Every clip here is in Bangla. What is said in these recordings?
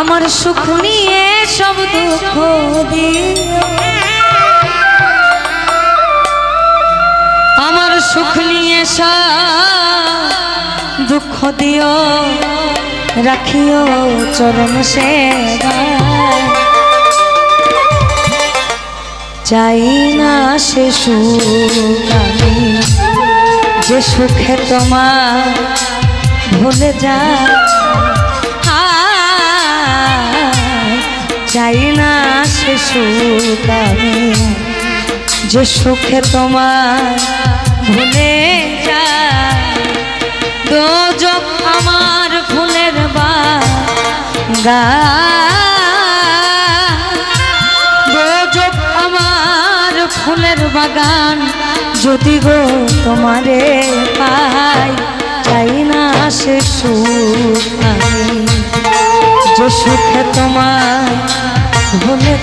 আমার সুখ নিয়ে সব দুঃখ আমার সুখ নিয়ে দুঃখ দিও, রাখিও চরণ সেবায় চাই না সে সুখ আমি, যে সুখে তোমার ভুলে যা চাই না সে সুখ যে সুখে তোমার ভুলে যা দোজক আমার ফুলের বাগা দোজক আমার ফুলের বাগান যদি গো তোমারে পাই চাই না সে সুখ যে সুখে তোমার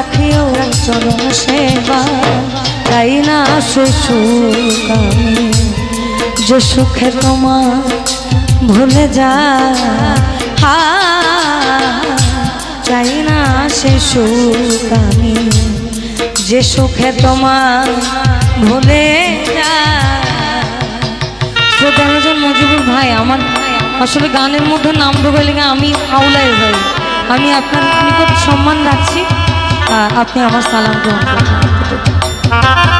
রাখিও চরণ সেবা। তাই না সে সুখ আমি যে সুখে তোমার ভুলে যা হা চাই না সে সুখ আমি যে সুখে তোমার ভুলে যা শ্রদ্ধাভাজন মজিবুর ভাই, আমার আসলে গানের মধ্যে নাম ঢোকালে আমি আউলাই ভাই আমি আপনার নিকট সম্মান রাখছি। আপনি আমার সালাম গ্রহণ করুন।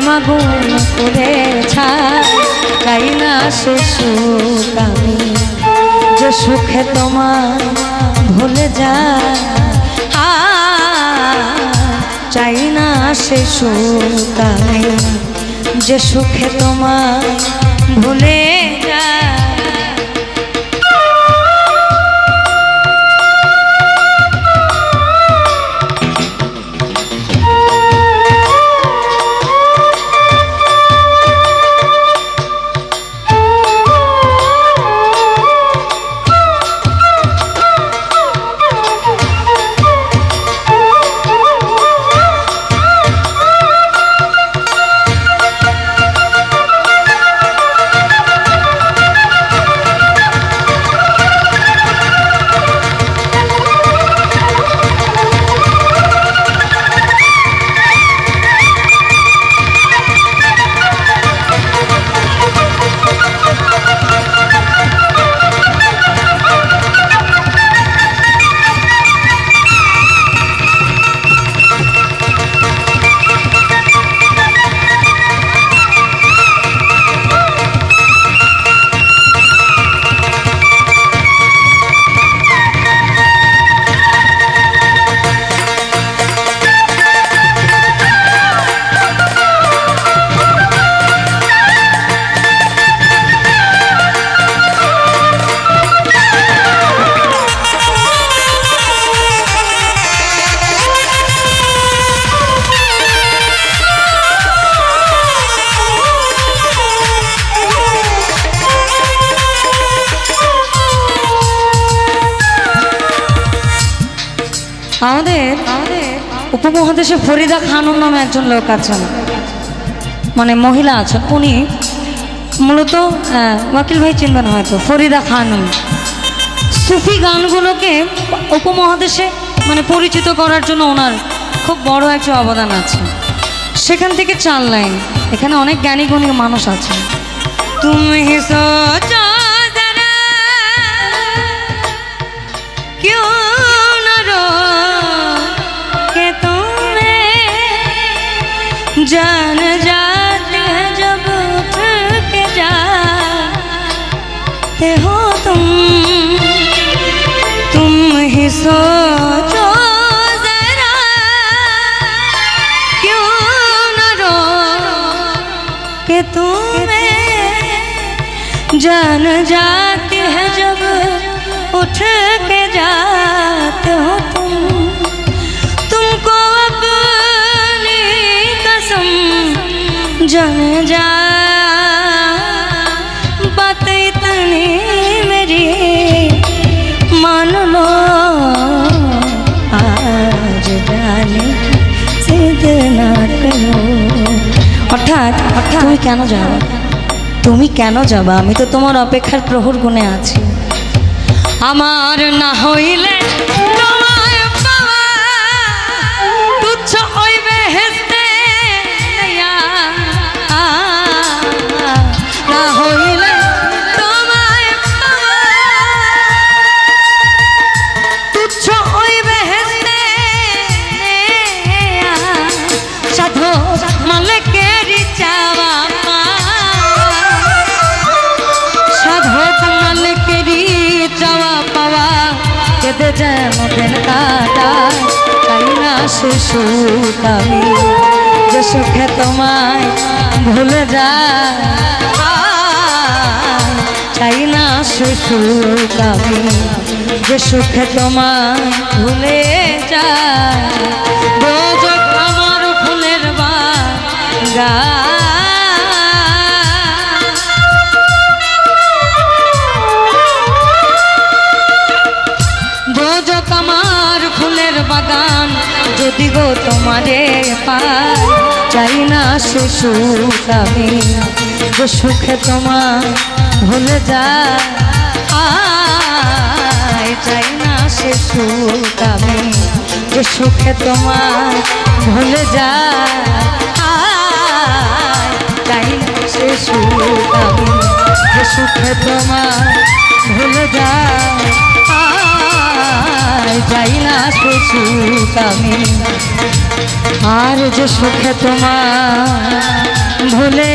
প্রেমাগুণ করে ছাই না সে সুখ আমি? যে সুখে তোমার ভুলে যা চাই না সে সুখ আমি। যে সুখে তোমার ভুলে যায় আমাদের উপমহাদেশে ফরিদা খানুন নামে একজন লোক আছেন। মানে মহিলা আছেন। উনি মূলত আহ, ওয়াকিল ভাই চিনবেন হয়তো ফরিদা খানুন। সুফি গানগুলোকে উপমহাদেশে মানে পরিচিত করার জন্য ওনার খুব বড় একটা অবদান আছে। সেখান থেকে চার লাইন। এখানে অনেক জ্ঞানী গুণী মানুষ আছে তুমি সোচো बन जाती है जब उठ के जाते हो तुम। तुमको अपनी कसम जन जा। मेरी मान लो। क्या ना जाओ তুমি কেন যাবা? আমি তো তোমার অপেক্ষার প্রহর গুণে আছি। আমার না হইলে যেমন কাটা, তাই না সে সুখ আমি? যে সুখে তোমায় ভুলে যায় চাই না সে সুখ আমি? যে সুখে তোমায় ভুলে যায়। বাগান যদি গো তোমারে পাই। চাই না সে সুখ আমি সুখে তোমার ভুলে যায়। চাই না সে সুখ আমি সুখে তোমার ভুলে যায়। চাই না সে সুখ আমি সুখে তোমার ভুলে যায়। আয় যাই না সুখ আমি। আর যে সুখে তোমার ভুলে